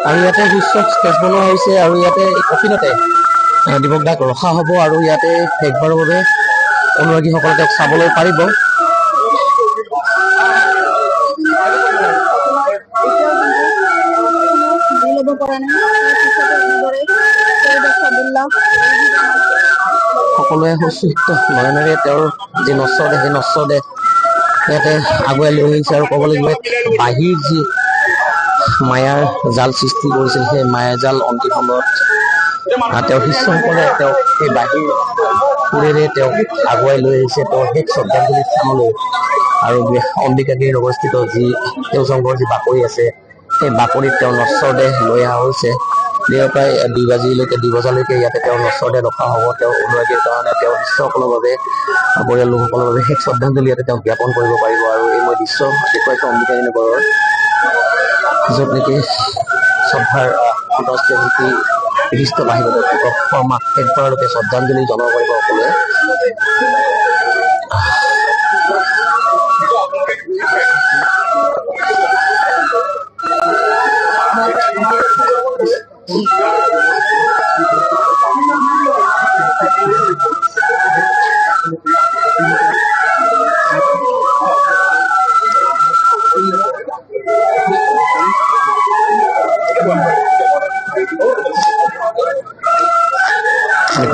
আৰু ইয়াতে শীৰ্ষক স্কেচ বনোৱা হৈছে আৰু ইয়াতে কঠিনতে দিৱক দাক ৰখা হ'ব আৰু ইয়াতে শেষবাৰৰ বাবে অনুৰাগীসকলে তেওঁক চাবলৈ পাৰিব। সকলোৱে সুস্থ নয়নেৰে তেওঁৰ যি নশ্বৰ দেহ সেই নশ্বৰ দেহ ইয়াতে আগুৱাই লৈ আহিছে আৰু ক'ব লাগিব বাহিৰ যি মায়াৰ জাল সৃষ্টি কৰিছিল সেই মায়াৰ জাল অন্তিম সময়ত তেওঁৰ শিষ্যসকলে তেওঁক সেই বাহিৰ সুৰেৰে তেওঁক আগুৱাই লৈ আহিছে। তেওঁৰ শেষ শ্ৰদ্ধাঞ্জলি স্থানলৈ আৰু অম্বিকাগিৰি অৱস্থিত যি তেওঁ সংঘৰ যি বাকৰি আছে সেই বাকৰিত তেওঁৰ নশ্বৰ দেহ লৈ অহা হৈছে। দেও প্ৰায় দুই বাজিলৈকে দুই বজালৈকে ইয়াতে তেওঁৰ দেহ ৰখা হ'ব তেওঁৰ অনুৰাগীৰ কাৰণে তেওঁৰ শিষ্যসকলৰ বাবে পৰিয়াল লোকসকলৰ বাবে শেষ শ্ৰদ্ধাঞ্জলি ইয়াতে তেওঁক জ্ঞাপন কৰিব পাৰিব আৰু এই মই দৃশ্য দেখুৱাইছোঁ অম্বিকাগিৰি নগৰৰ য'ত নেকি শ্ৰদ্ধাৰ আন্তঃৰাষ্ট্ৰীয় শিল্পী বিশিষ্ট দীপক শৰ্মাক শেষবাৰলৈকে শ্ৰদ্ধাঞ্জলি জনাব পাৰিব সকলোৱে।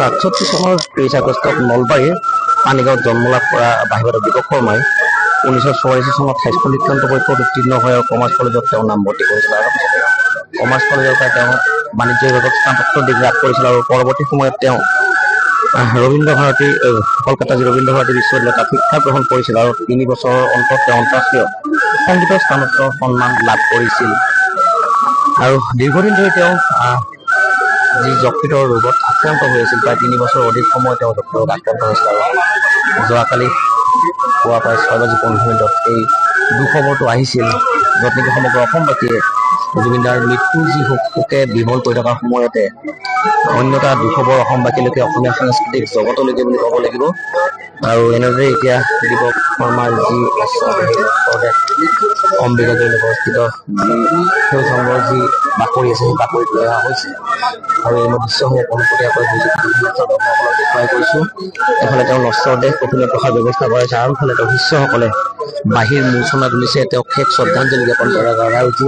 আঠষষ্ঠি চনৰ ত্ৰিছ আগষ্টত নলবাৰীৰ পানীগাঁৱত জন্ম লাভ কৰা বাহিৰত দীপক শৰ্মাই ঊনৈছশ চৌৰাশী চনত হাইস্কুল শিক্ষান্ত পৰীক্ষাত উত্তীৰ্ণ হৈ আৰু কমাৰ্চ কলেজত তেওঁ নামভৰ্তি কৰিছিল আৰু কমাৰ্চ কলেজৰ পৰা তেওঁ বাণিজ্য বিভাগত স্নাতকোত্তৰ ডিগ্ৰী লাভ কৰিছিল আৰু পৰৱৰ্তী সময়ত তেওঁ ৰবীন্দ্ৰ ভাৰতী কলকাতা যি ৰবীন্দ্ৰ ভাৰতী বিশ্ববিদ্যালয়ত তাত শিক্ষা গ্ৰহণ কৰিছিল আৰু তিনি বছৰৰ অন্তত তেওঁ আন্তঃৰাষ্ট্ৰীয় সংগীতৰ স্থানোত্তৰ সন্মান লাভ কৰিছিল। আৰু দীৰ্ঘদিন ধৰি তেওঁ যি যকৃতৰ ৰোগত আক্ৰান্ত হৈ আছিল প্ৰায় তিনি বছৰ অধিক সময় তেওঁ যকৃত ৰোগত আক্ৰান্ত হৈছিল আৰু যোৱাকালি পুৱা প্ৰায় ছয় বাজি পোন্ধৰ মিনিটত এই দুখবৰটো আহিছিল। য'ত নেকি সমগ্ৰ অসমবাসীয়ে জুবিনদাৰ মৃত্যু যি শোক বিমল কৰি থকাৰ সময়তে অন্য এটা দুখবৰ অসমবাসীলৈকে অসমীয়া সাংস্কৃতিক জগতলৈকে বুলি ক'ব লাগিব। আৰু এনেদৰে এতিয়া দীপক শৰ্মাৰ যি ওচৰতে অম্বিকাগিৰি অৱস্থিত যি সংঘৰ যি বাকৰি আছে সেই বাকৰিত লৈ অহা হৈছে। আৰু এই মই দৃশ্যসমূহ পোনপটীয়াকৈ বুজি দেখুৱাই গৈছোঁ। এফালে তেওঁ নশ্বৰ দেশ কঠিনত ৰখাৰ ব্যৱস্থা কৰাইছে আৰু ইফালে তেওঁ শিষ্যসকলে বাহিৰ মূৰ্চনা তুলিছে তেওঁক শেষ শ্ৰদ্ধাঞ্জলি জ্ঞাপন কৰাৰ কাৰণে আৰু যি